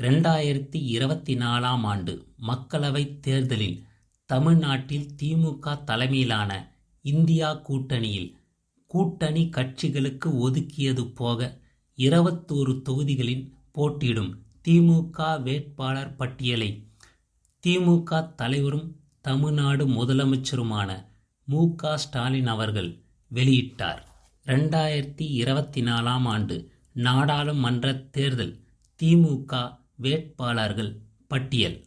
ரெண்டாயிரத்தி இருபத்தி நாலாம் ஆண்டு மக்களவைத் தேர்தலில் தமிழ்நாட்டில் திமுக தலைமையிலான இந்தியா கூட்டணியில் கூட்டணி கட்சிகளுக்கு ஒதுக்கியது போக இருபத்தோரு தொகுதிகளில் போட்டியிடும் திமுக வேட்பாளர் பட்டியலை திமுக தலைவரும் தமிழ்நாடு முதலமைச்சருமான மு க ஸ்டாலின் அவர்கள் வெளியிட்டார். ரெண்டாயிரத்தி இருபத்தி நாலாம் ஆண்டு நாடாளுமன்ற தேர்தல் திமுக வேட்பாளர்கள் பட்டியல்.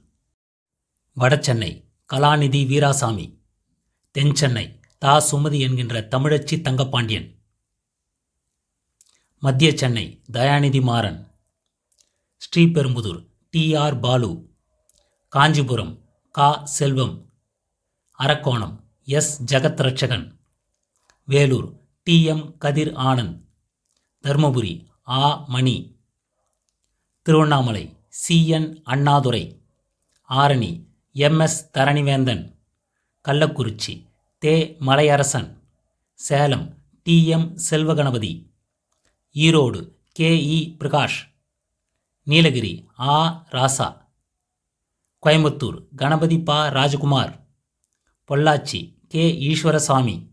வடசென்னை கலாநிதி வீராசாமி. தென்சென்னை தா. சுமதி என்கின்ற தமிழச்சி தங்கப்பாண்டியன். மத்திய சென்னை தயாநிதி மாறன். ஸ்ரீபெரும்புதூர் டி. ஆர். பாலு. காஞ்சிபுரம் கா. Selvam. Arakkonam S. Jagath Ratchagan Vellore D. M. Kathir Anand. Dharmapuri ஆ. Mani. Tiruvannamalai C. N. Annadurai Arani M. S. Tharanivendhan Kallakurichi தே. Malaiyarasan Salem T. M. Selvaganapathi Erode K. E. Prakash Nilgiri ஆ. ராசா கோயம்புத்தூர் கணபதி பா. Rajkumar Pollachi K. Eswarasamy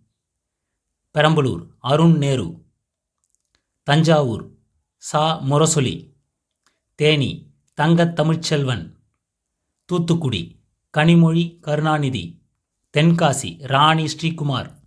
Perambalur Arun Nehru Thanjavur சா. முரசொலி தேனி தங்கத் தமிழ்ச்செல்வன் தூத்துக்குடி கனிமொழி கருணாநிதி தென்காசி ராணி ஸ்ரீகுமார்.